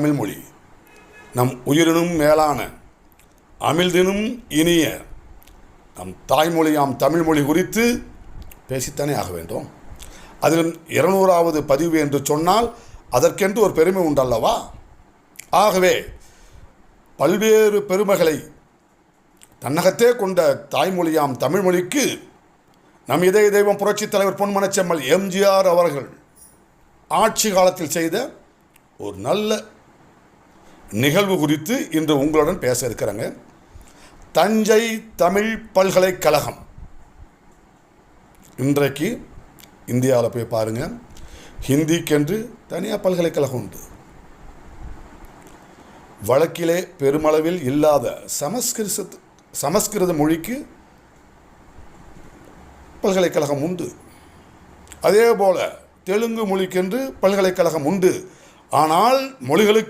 தமிழ்மொழி. நம் உயிரினும் மேலான அமிழ்தினும் இனிய நம் தாய்மொழியாம் தமிழ்மொழி குறித்து பேசித்தானே ஆக வேண்டும். அதில் இருநூறாவது பதிவு என்று சொன்னால் அதற்கென்று ஒரு பெருமை உண்டல்லவா? ஆகவே பல்வேறு பெருமைகளை தன்னகத்தே கொண்ட தாய்மொழியாம் தமிழ்மொழிக்கு நம் இதய தெய்வம் புரட்சித் தலைவர் பொன்மனச்செம்மல் எம்ஜிஆர் அவர்கள் ஆட்சி காலத்தில் செய்த ஒரு நல்ல நிகழ்வு குறித்து இன்று உங்களுடன் பேச இருக்கிறேங்க. தஞ்சை தமிழ் பல்கலைக்கழகம். இன்றைக்கு இந்தியாவில் போய் பாருங்கள் ஹிந்திக்கென்று தனியாக பல்கலைக்கழகம் உண்டு. வழக்கிலே பெருமளவில் இல்லாத சமஸ்கிருத சமஸ்கிருத மொழிக்கு பல்கலைக்கழகம் உண்டு. அதே போல தெலுங்கு மொழிக்கென்று பல்கலைக்கழகம் உண்டு. ஆனால் மொழிகளுக்கு